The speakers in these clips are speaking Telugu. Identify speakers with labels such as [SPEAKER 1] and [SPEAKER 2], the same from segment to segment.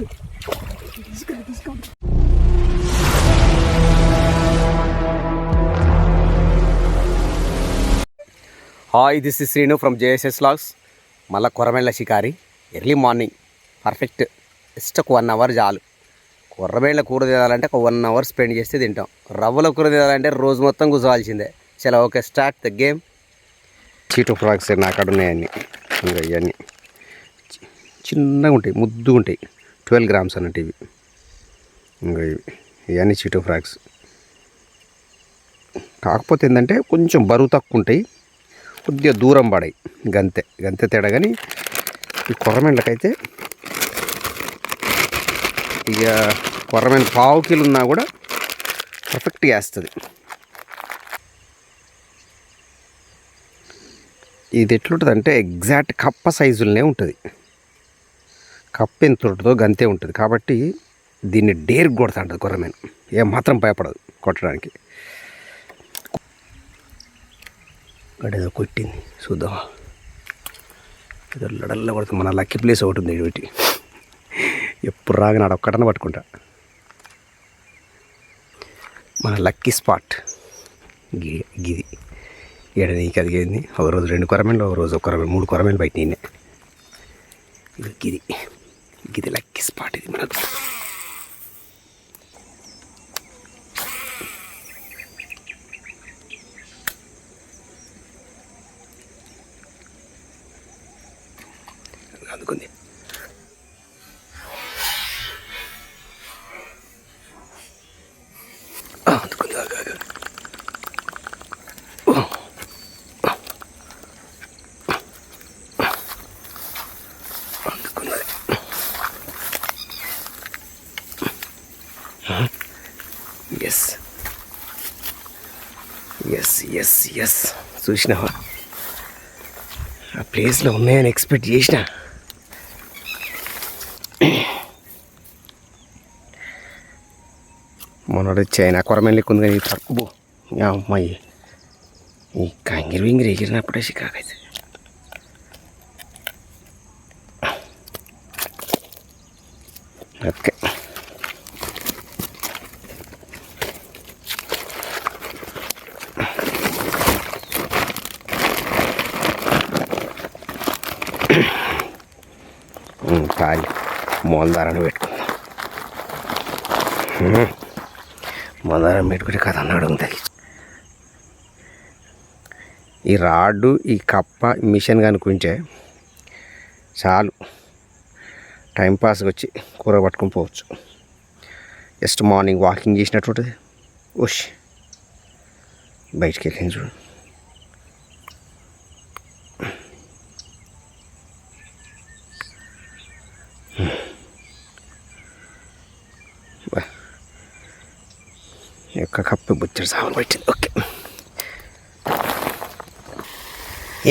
[SPEAKER 1] తీసుకోండి తీసుకోండి తీసుకోండి hi this is Srinu from JSS logs మళ్ళీ కొరమేళ్ళ షికారి. ఎర్లీ మార్నింగ్ పర్ఫెక్ట్ జస్ట్ ఒక వన్ అవర్ చాలు. కొరమేళ్ళ కూర తినాలంటే ఒక వన్ అవర్ స్పెండ్ చేస్తే తింటాం. రవ్వల కూర తినాలంటే రోజు మొత్తం కూర్చోవాల్సిందే చాలా ఓకే స్టార్ట్ ద గేమ్ చీటు ఫ్రాక్స్ నా అక్కడ ఉన్నాయన్నీ. ఇవన్నీ. చిన్నగా ఉంటాయి ముద్దుగా ఉంటాయి. ట్వెల్వ్ గ్రామ్స్ అన్నట్టు ఇవి. ఇంకా ఇవి. ఇవన్నీ చిటో ఫ్రాక్స్. కాకపోతే ఏంటంటే కొంచెం బరువు తక్కువ ఉంటాయి. కొద్దిగా దూరం పడాయి. గంతే. గంతే తేడా కానీ ఈ కొర్రమెండ్లకైతే ఇక కొర్రమెండ పావు కిలో ఉన్నా కూడా పర్ఫెక్ట్గా వేస్తుంది. ఇది ఎట్లుంటుంది అంటే ఎగ్జాక్ట్ కప్ప సైజులనే ఉంటుంది. కప్ప ఎంత ఉంటుందో గంతే ఉంటుంది. కాబట్టి దీన్ని డేర్ కొడతా ఉంటుంది కొర్రమేను. ఏం మాత్రం భయపడదు కొట్టడానికి. ఏదో కొట్టింది. చూద్దాం. ఏదో లడల్లో కొడుతుంది. మన లక్కీ ప్లేస్ ఒకటి ఉంది వీటి ఎప్పుడు రాగా నాడు ఒక్కటన పట్టుకుంటా. మన లక్కీ స్పాట్. గి గిది. ఏడ నీకు అదిగేది ఒక రోజు రెండు కొరమేలు ఒక రోజు ఒక కొరమేలు మూడు కొరమేలు బయట నేనే ఇది గిది. ఇది లక్కీ స్పాట్ ఇది మనకు ఎస్ ఎస్ చూసినావా? ఆ ప్లేస్లో ఉన్నాయని ఎక్స్పెక్ట్ చేసిన. మొన్నటి చైనా కొరమేళ్ళ ఉంది కానీ తక్కువ అమ్మాయి. ఈ కంగిరి వింగిరి ఎగిరినప్పుడే చికాకైతే ఓకే కాలి మూలధారాన్ని పెట్టుకుందాం. మందారం పెట్టుకుని కథ అన్నాడు ఉంది ఈ రాడ్డు ఈ కప్ప మిషన్ కనుకుంటే చాలు. టైంపాస్కి వచ్చి కూర పట్టుకొని పోవచ్చు. జస్ట్ మార్నింగ్ వాకింగ్ చేసినట్టు ఉంటుంది. ఉష్ బయటికి వెళ్ళింది చూడు. యొక్క కప్పు బుచ్చడి సామాన్ పట్టింది. ఓకే.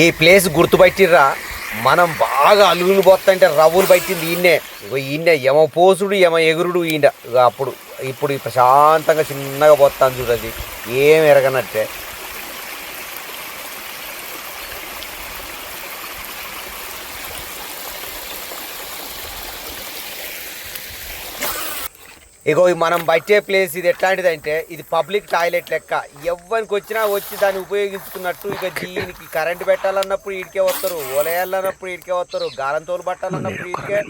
[SPEAKER 1] ఈ ప్లేస్ గుర్తుపట్టిర్రా మనం బాగా అలుగులు పోతుంటే రవ్వులు పట్టింది ఈయన్నే. ఇగో ఈయన్నే యమ పోసుడు యమ ఎగురుడు ఈయన. ఇగో అప్పుడు ఇప్పుడు ప్రశాంతంగా చిన్నగా పోతాను చూడది ఏం ఎరగనట్టే. ఇగో మనం బట్టే ప్లేస్ ఇది ఎట్లాంటిదంటే ఇది పబ్లిక్ టాయిలెట్ లెక్క. ఎవరికి వచ్చినా వచ్చి దాన్ని ఉపయోగించుకున్నట్టు ఇక దీనికి కరెంట్ పెట్టాలన్నప్పుడు ఈడికే వస్తారు ఒలయాలన్నప్పుడు ఈడికే వస్తారు గాలంతోలు పట్టాలన్నప్పుడు ఈడికే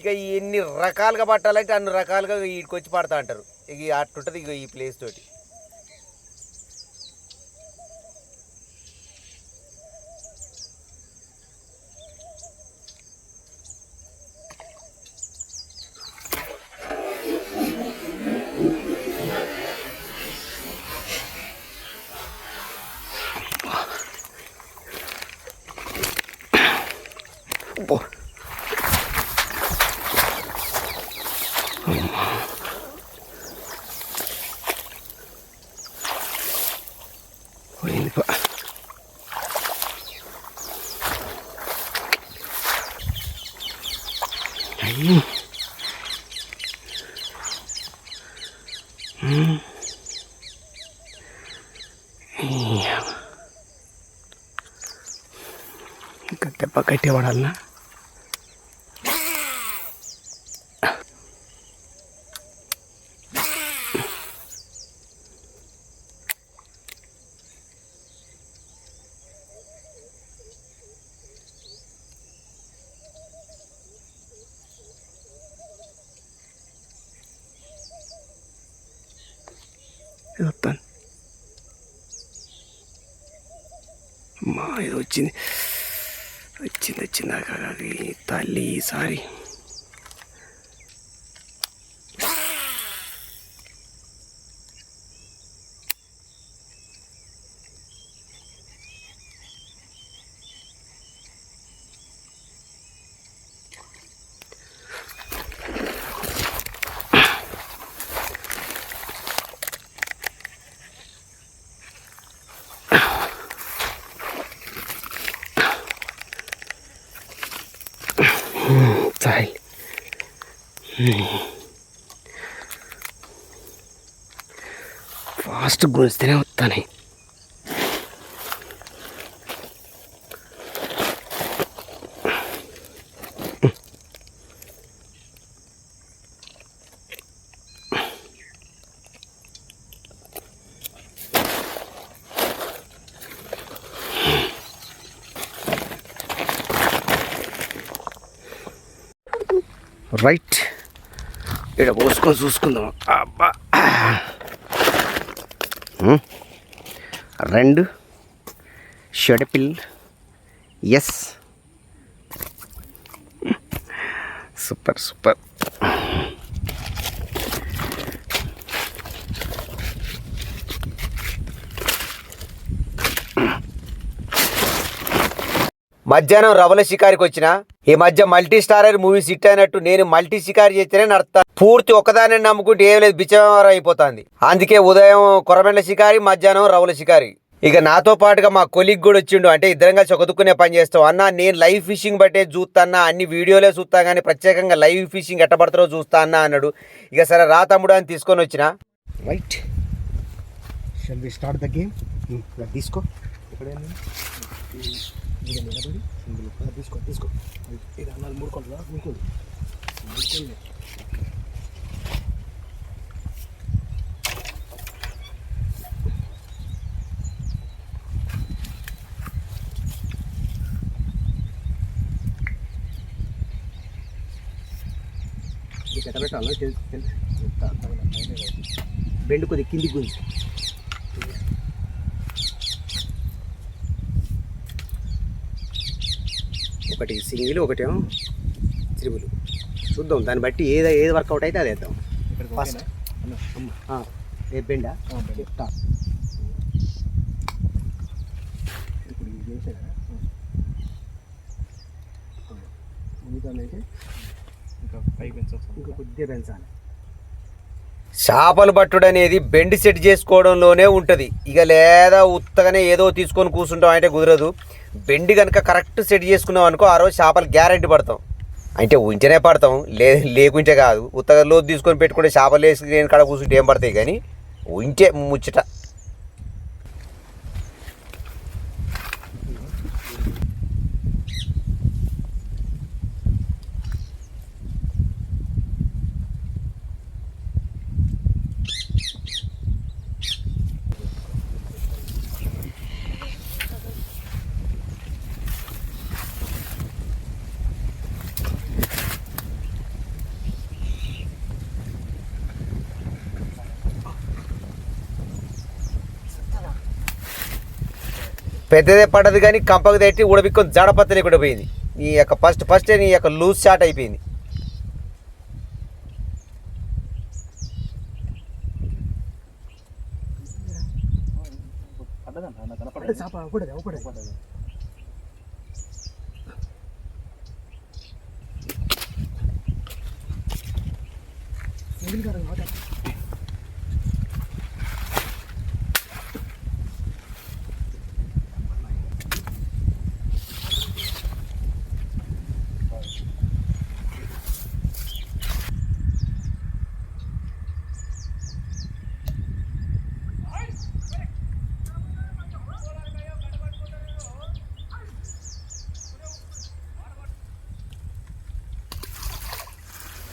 [SPEAKER 1] ఇక ఎన్ని రకాలుగా పట్టాలంటే అన్ని రకాలుగా ఈడికి వచ్చి పడతా అంటారు. ఇక అట్టుంటది ఇక ఈ ప్లేస్ తోటి. ఉమ్. అయ్యా. ఇంకా దెబ్బ
[SPEAKER 2] ఇది వస్తాను అమ్మా ఇది వచ్చింది. వచ్చింది వచ్చింది. అది తల్లి సారీ సారీ జస్ట్ గుంజితేనే వస్తాను. రైట్. ఇక్కడ పోసుకొని చూసుకుందాం. రెండు షడపిల్ ఎస్. Super super. మధ్యాహ్నం రవల షికారికి వచ్చిన ఈ మధ్య మల్టీ స్టారర్ మూవీస్ హిట్ అయినట్టు నేను మల్టీ షికారి చేస్తేనే నడతా పూర్తి ఒక్కదాన్ని నమ్ముకుంటే ఏం లేదు బిచ్చవారం అయిపోతుంది. అందుకే ఉదయం కొరమెండ్ల షికారి మధ్యాహ్నం రవల షికారి. ఇక నాతో పాటుగా మా కొలిగ్ కూడా వచ్చిండు. అంటే ఇద్దరం కలిసి ఒకదుక్కునే పని చేస్తాం. అన్న నేను లైవ్ ఫిషింగ్ బట్టే చూస్తాన్నా అన్ని వీడియోలే చూస్తా కానీ ప్రత్యేకంగా లైవ్ ఫిషింగ్ ఎట్ట పడతారో చూస్తా అన్న అన్నాడు. ఇక సరే రా తమ్ముడు అని తీసుకొని వచ్చిన. Right shall we start the game తీసుకో తీసుకో తీసుకో అన్నది మూడు కొంటలా మూడు బెండు కొద్ది కింది గుంజి. ఒకటి సింగిల్ ఒకటేమో త్రిబుల్. చూద్దాం దాన్ని బట్టి ఏది ఏది వర్కౌట్ అయితే అది వేద్దాం. ఫస్ట్ ఏ బెండా? చెప్తా. ఇప్పుడు ఇది చేసా మిగతానైతే చేపలు పట్టుడు అనేది బెండ్ సెట్ చేసుకోవడంలోనే ఉంటుంది. ఇక లేదా ఉత్తగానే ఏదో తీసుకొని కూర్చుంటాం అంటే కుదరదు. బెండ్ కనుక కరెక్ట్ సెట్ చేసుకున్నాం అనుకో ఆ రోజు చేపలు గ్యారంటీ పడతాం. అంటే ఉంటేనే పడతాం. లే లేకుంటే కాదు. ఉత్తగా లోతు తీసుకొని పెట్టుకుంటే చేపలు వేసి నేను కాడ కూర్చుంటే ఏం పడతాయి కానీ ఉంటే ముచ్చట. పెద్దదే పడ్డది కానీ కంపకు తట్టి ఉడబిక్కుని జడపత్త లేకుండా పోయింది. నీ యొక్క ఫస్ట్ ఫస్ట్ నీ యొక్క లూజ్ షాట్ అయిపోయింది.
[SPEAKER 3] ఎందుకు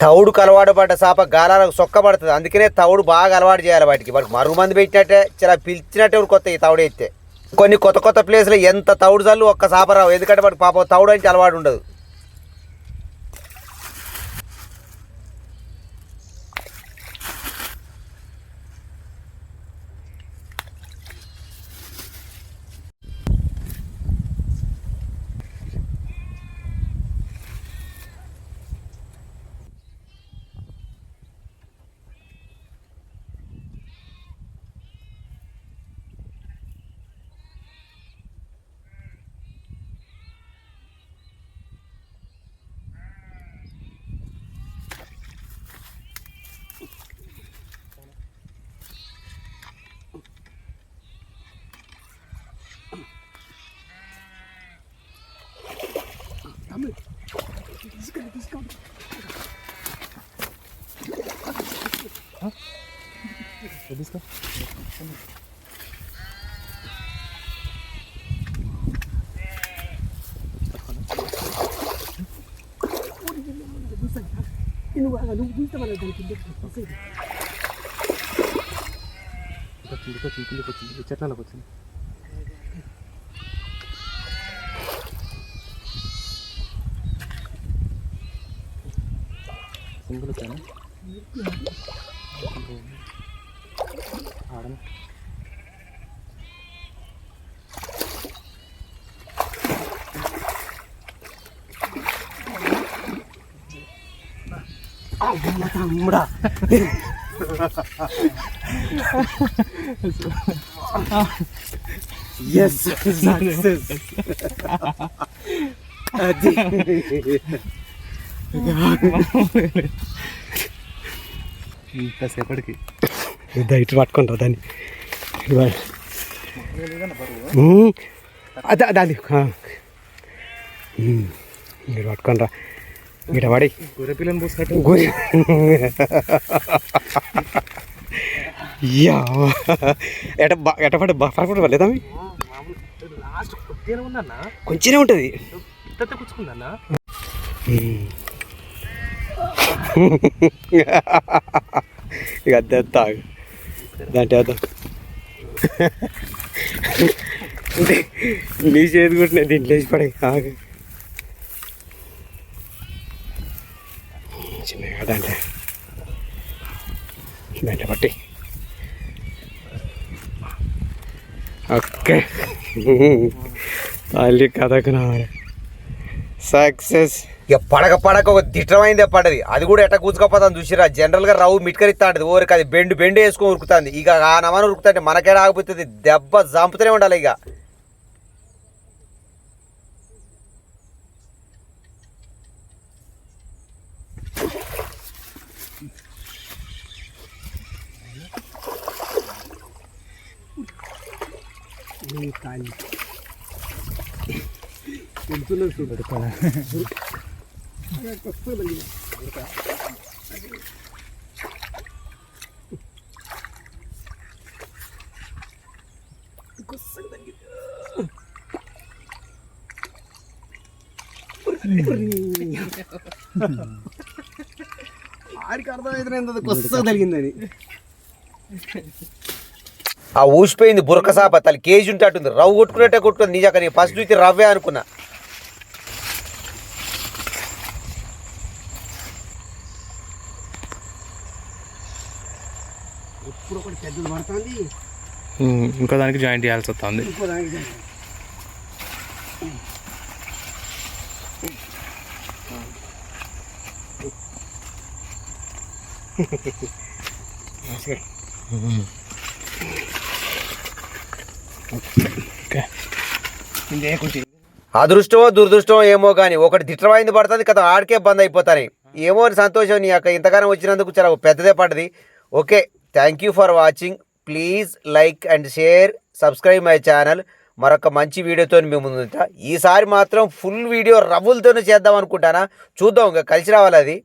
[SPEAKER 2] తవుడు అలవాటు పడ్డ చేప గాలాలకు సొక్కబడుతుంది. అందుకనే తౌడు బాగా అలవాటు చేయాలి వాటికి. వాటికి మరుగు మంది పెట్టినట్టే చాలా పిలిచినట్టే కొత్త ఈ తౌడు అయితే కొన్ని కొత్త కొత్త ప్లేస్లో ఎంత తవుడు చల్లు ఒక్క చేప రావు. ఎందుకంటే వాటికి పాపం తౌడు అంటే అలవాటు ఉండదు.
[SPEAKER 3] తీసుకో వచ్చింది వచ్చింది కిందకి వచ్చింది చెట్లలోకి వచ్చింది సింగిల్ వచ్చాను ఆడను
[SPEAKER 2] తమ్ముడా ఎస్ సక్సెస్ అది
[SPEAKER 3] ఇంతసేపటికి
[SPEAKER 2] ఇటు పట్టుకుంటా దాన్ని. అదే. ఉమ్, మీరు పట్టుకుంటా. గిట పడి.
[SPEAKER 3] గొర్రె పిల్లని పూసినట్టు
[SPEAKER 2] గురి యా. ఎట బా ఎట పడి పడపడ పడలేదా కొంచెమే ఉంటుంది. ఇక అద్దె తాగు. నీ చేతి కూడా నేను దీంట్లో వేసి పడే ఆగు చిన్నగా దాంట్లో దాంట్లో పట్టి ఓకే తల్లి కథకు నా సక్సెస్. ఇక పడక పడక ఒక దిట్టమైందే పడది అది కూడా ఎట్ట కూర్చుకోపోతాను చూసిరా జనరల్గా రవ్వు మిట్కరిస్తాంటది ఓరికి అది బెండు బెండు వేసుకొని ఉరుకుతుంది. ఇక ఆ నమన ఉరుకుతుంటే మనకేడ ఆగిపోతుంది దెబ్బ చంపుతూనే ఉండాలి ఇక. ఆడికి తగిలిందని. ఆ ఊసిపోయింది బురక సాప తల్లి కేజీ ఉంటే అట్టుంది. రవ్వు కొట్టుకున్నట్టే కొట్టుకుంది నిజాక నేను ఫస్ట్ చూసి రవ్వే అనుకున్నా ఇప్పుడు ఒకటి పడుతుంది
[SPEAKER 3] ఇంకో దానికి జాయింట్ చేయాల్సి వస్తుంది.
[SPEAKER 2] ఇంకో దానికి
[SPEAKER 3] ఓకే
[SPEAKER 2] అదృష్టమో దురదృష్టమో ఏమో కానీ ఒకటి దిట్టమైంది పడుతుంది కదా ఆడికే బంద్ అయిపోతాయి ఏమో అని సంతోషం నీ యొక్క ఇంతగానం వచ్చినందుకు చాలా పెద్దదే పడ్డది. Okay thank you for watching please like and share subscribe my channel. మరొక మంచి వీడియోతో మేము ముందు ఈసారి మాత్రం ఫుల్ వీడియో రవ్వులతోనే చేద్దాం అనుకుంటానా? చూద్దాం ఇంకా కలిసి రావాలి అది?